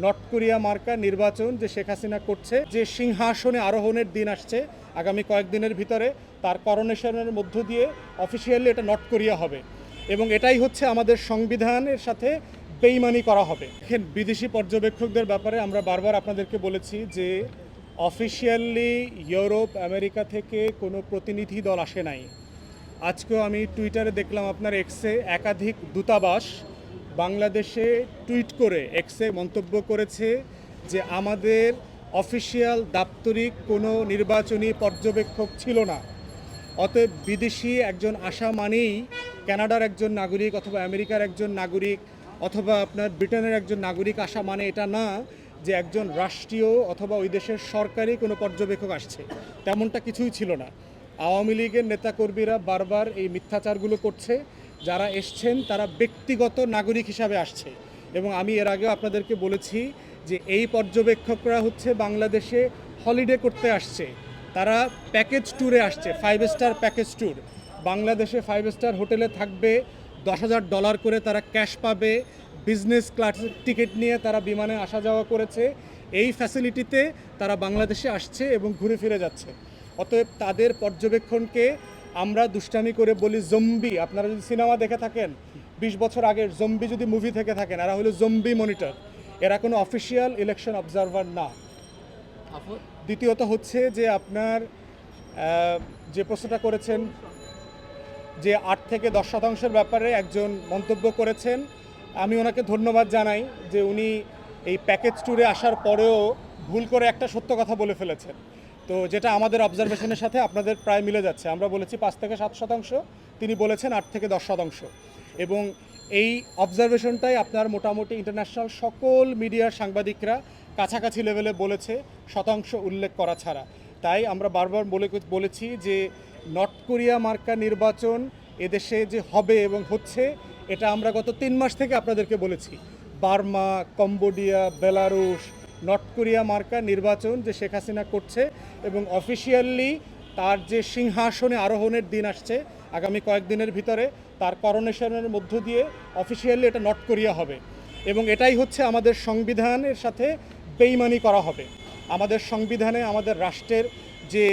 North Korea মার্কা নির্বাচন যে শেখ হাসিনা করছে, যে সিংহাসনে আরোহণের দিন আসছে আগামী কয়েকদিনের ভিতরে, তার করোনেশনের মধ্য দিয়ে অফিসিয়ালি এটা নর্থ কোরিয়া হবে। এবং এটাই হচ্ছে আমাদের সংবিধানের সাথে বেইমানি করা হবে। দেখেন, বিদেশি পর্যবেক্ষকদের ব্যাপারে আমরা বারবার আপনাদেরকে বলেছি যে অফিসিয়ালি ইউরোপ, আমেরিকা থেকে কোনো প্রতিনিধি দল আসে নাই। আজকেও আমি টুইটারে দেখলাম আপনার এক্সে একাধিক দূতাবাস বাংলাদেশে টুইট করে, এক্সে মন্তব্য করেছে যে আমাদের অফিসিয়াল দাপ্তরিক কোনো নির্বাচনী পর্যবেক্ষক ছিল না। অতএব বিদেশি একজন আশা মানেই কানাডার একজন নাগরিক অথবা আমেরিকার একজন নাগরিক অথবা আপনার ব্রিটেনের একজন নাগরিক আসা মানে এটা না যে একজন রাষ্ট্রীয় অথবা ওই দেশের সরকারি কোনো পর্যবেক্ষক আসছে। তেমনটা কিছুই ছিল না। আওয়ামী লীগের নেতাকর্মীরা বারবার এই মিথ্যাচারগুলো করছে। যারা এসছেন, তারা ব্যক্তিগত নাগরিক হিসাবে আসছে। এবং আমি এর আগেও আপনাদেরকে বলেছি যে এই পর্যবেক্ষকরা হচ্ছে বাংলাদেশে হলিডে করতে আসছে। তারা প্যাকেজ ট্যুরে আসছে ফাইভ স্টার প্যাকেজ ট্যুর বাংলাদেশে ফাইভ স্টার হোটেলে থাকবে, দশ হাজার ডলার করে তারা ক্যাশ পাবে বিজনেস ক্লাস টিকিট নিয়ে তারা বিমানে আসা যাওয়া করেছে। এই ফ্যাসিলিটিতে তারা বাংলাদেশে আসছে এবং ঘুরে ফিরে যাচ্ছে। অতএব তাদের পর্যবেক্ষণকে আমরা দুষ্টামি করে বলি জম্বি। আপনারা যদি সিনেমা দেখে থাকেন বিশ বছর আগের জম্বি যদি মুভি থেকে থাকেন এরা হলো জম্বি মনিটর এরা কোনো অফিসিয়াল ইলেকশন অবজারভার না। দ্বিতীয়ত হচ্ছে যে আপনার যে প্রশ্নটা করেছেন যে আট থেকে দশ শতাংশের ব্যাপারে একজন মন্তব্য করেছেন আমি ওনাকে ধন্যবাদ জানাই যে উনি এই প্যাকেজ ট্যুরে আসার পরেও ভুল করে একটা সত্য কথা বলে ফেলেছেন। তো যেটা আমাদের অবজারভেশনের সাথে আপনাদের প্রায় মিলে যাচ্ছে। আমরা বলেছি পাঁচ থেকে সাত শতাংশ, তিনি বলেছেন আট থেকে দশ শতাংশ। এবং এই অবজারভেশনটাই আপনার মোটামুটি ইন্টারন্যাশনাল সকল মিডিয়ার সাংবাদিকরা কাছাকাছি লেভেলে বলেছে, শতাংশ উল্লেখ করা ছাড়া। তাই আমরা বারবার বলে বলেছি যে নর্থ কোরিয়া মার্কা নির্বাচন এদেশে যে হবে এবং হচ্ছে, এটা আমরা গত তিন মাস থেকে আপনাদেরকে বলেছি। Burma, Cambodia, Belarus North Korea মার্কা নির্বাচন যে শেখ হাসিনা করছে এবং অফিসিয়ালি তার যে সিংহাসনে আরোহণের দিন আসছে আগামী কয়েকদিনের ভিতরে, তার করোনেশনের মধ্য দিয়ে অফিসিয়ালি এটা নর্থ কোরিয়া হবে। এবং এটাই হচ্ছে আমাদের সংবিধানের সাথে বেইমানি করা হবে। আমাদের সংবিধানে আমাদের রাষ্ট্রের যে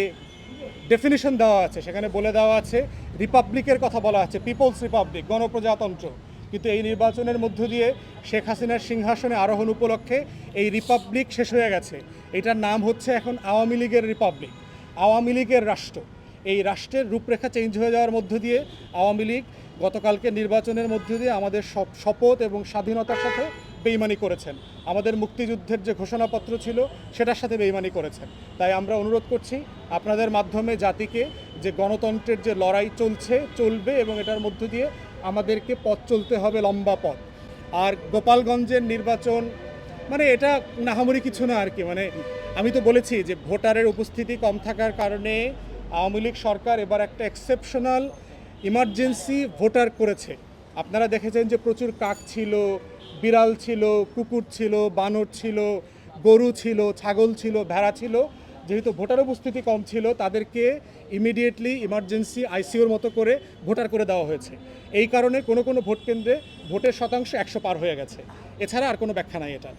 ডেফিনিশন দেওয়া আছে, সেখানে বলে দেওয়া আছে রিপাবলিকের কথা বলা আছে পিপলস রিপাবলিক গণপ্রজাতন্ত্র। কিন্তু এই নির্বাচনের মধ্য দিয়ে শেখ হাসিনার সিংহাসনে আরোহণ উপলক্ষে এই রিপাবলিক শেষ হয়ে গেছে। এটার নাম হচ্ছে এখন আওয়ামী লীগের রিপাবলিক, আওয়ামী লীগের রাষ্ট্র। এই রাষ্ট্রের রূপরেখা চেঞ্জ হয়ে যাওয়ার মধ্য দিয়ে আওয়ামী লীগ গতকালকে নির্বাচনের মধ্য দিয়ে আমাদের সব- শপথ এবং স্বাধীনতার সাথে বেইমানি করেছেন। আমাদের মুক্তিযুদ্ধের যে ঘোষণাপত্র ছিল, সেটার সাথে বেইমানি করেছেন। তাই আমরা অনুরোধ করছি, আপনাদের মাধ্যমে জাতিকে যে গণতন্ত্রের যে লড়াই চলছে, চলবে এবং এটার মধ্য দিয়ে আমাদেরকে পথ চলতে হবে লম্বা পথ। আর গোপালগঞ্জের নির্বাচন মানে এটা নাহামরি কিছু না আর কি মানে আমি তো বলেছি যে ভোটারের উপস্থিতি কম থাকার কারণে আওয়ামী লীগ সরকার এবার একটা এক্সেপশনাল ইমার্জেন্সি ভোটার করেছে। আপনারা দেখেছেন যে প্রচুর কাক ছিল, বিড়াল ছিল, কুকুর ছিল, বানর ছিল, গরু ছিল, ছাগল ছিল, ভেড়া ছিল। যেহেতু ভোটার উপস্থিতি কম ছিল, তাদেরকে ইমিডিয়েটলি ইমার্জেন্সি আইসিউর মতো করে ভোটার করে দেওয়া হয়েছে। এই কারণে কোনো কোনো ভোট কেন্দ্রে ভোটের শতাংশ একশো পার হয়ে গেছে। এছাড়া আর কোনো ব্যাখ্যা নাই এটা